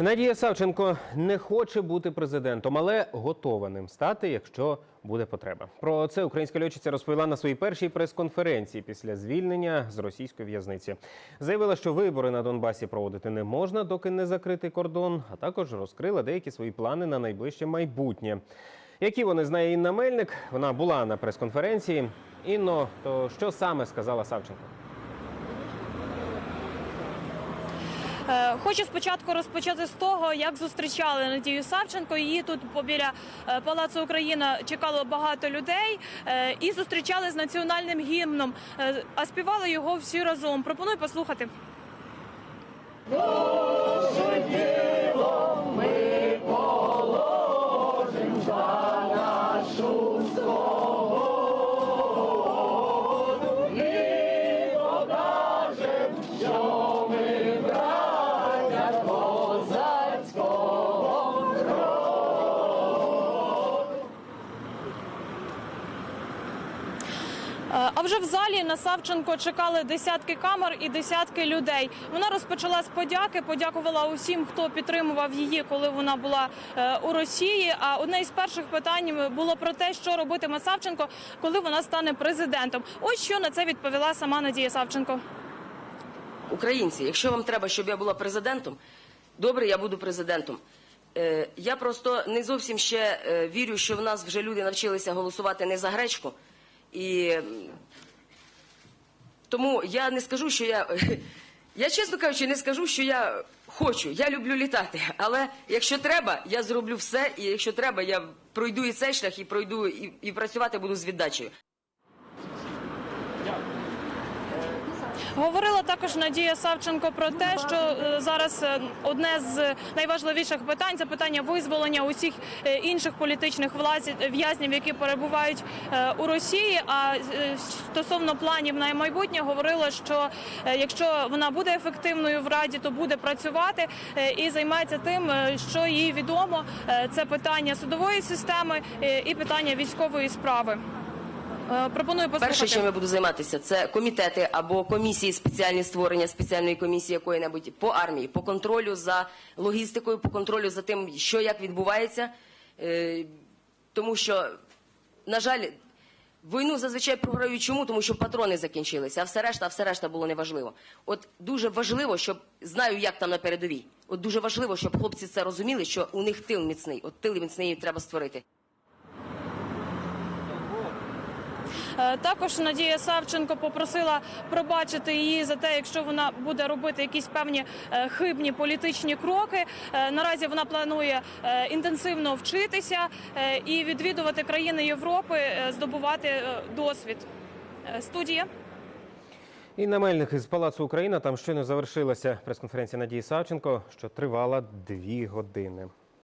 Надія Савченко не хоче бути президентом, але готова ним стати, якщо буде потреба. Про це українська льотчиця розповіла на своїй першій прес-конференції після звільнення з російської в'язниці. Заявила, що вибори на Донбасі проводити не можна, доки не закритий кордон. А також розкрила деякі свої плани на найближче майбутнє. Які вони знає Інна Мельник? Вона була на прес-конференції. Інно, то що саме сказала Савченко? Хочу спочатку розпочати з того, як зустрічали Надію Савченко. Її тут побіля е, Палацу Україна чекало багато людей е, і зустрічали з національним гімном, е, а співали його всі разом. Пропоную послухати. А вже в залі на Савченко чекали десятки камер і десятки людей. Вона розпочала з подяки, подякувала усім, хто підтримував її, коли вона була е, у Росії. А одне із перших питань було про те, що робитиме Савченко, коли вона стане президентом. Ось що на це відповіла сама Надія Савченко. Українці, якщо вам треба, щоб я була президентом, добре, я буду президентом. Е, я просто не зовсім ще е, вірю, що в нас вже люди навчилися голосувати не за гречку. І тому я не скажу, що я. Я, чесно кажучи, не скажу, що я хочу. Я люблю літати. Але якщо треба, я зроблю все. І якщо треба, я пройду і цей шлях, і пройду, і, і працювати буду з віддачею. Говорила також Надія Савченко про те, що е, зараз е, одне з найважливіших питань це питання визволення усіх е, інших політичних в'язнів, які перебувають у Росії. А стосовно планів на майбутнє говорила, що якщо вона буде ефективною в раді, то буде працювати і займається тим, що їй відомо. Це питання судової системи і питання військової справи. Е, Пропоную послухати. Перше, чим я буду займатися, це комітети або комісії спеціальні створення спеціальної комісії якої-небудь по армії, по контролю за логістикою, по контролю за тим, що як відбувається. Е, Тому що, на жаль, війну зазвичай програють чому? Тому що патрони закінчилися, а все решта, а все решта було неважливо. От дуже важливо, щоб знаю, як там на передовій. От дуже важливо, щоб хлопці це розуміли, що у них тил міцний. От тил міцний треба створити. Також Надія Савченко попросила пробачити її за те, якщо вона буде робити якісь певні е, хибні політичні кроки. Е, Наразі вона планує е, інтенсивно вчитися е, і відвідувати країни Європи, е, здобувати е, досвід. Е, Студія. Інна Мельник із Палацу Україна. Там щойно завершилася прес-конференція Надії Савченко, що тривала дві години.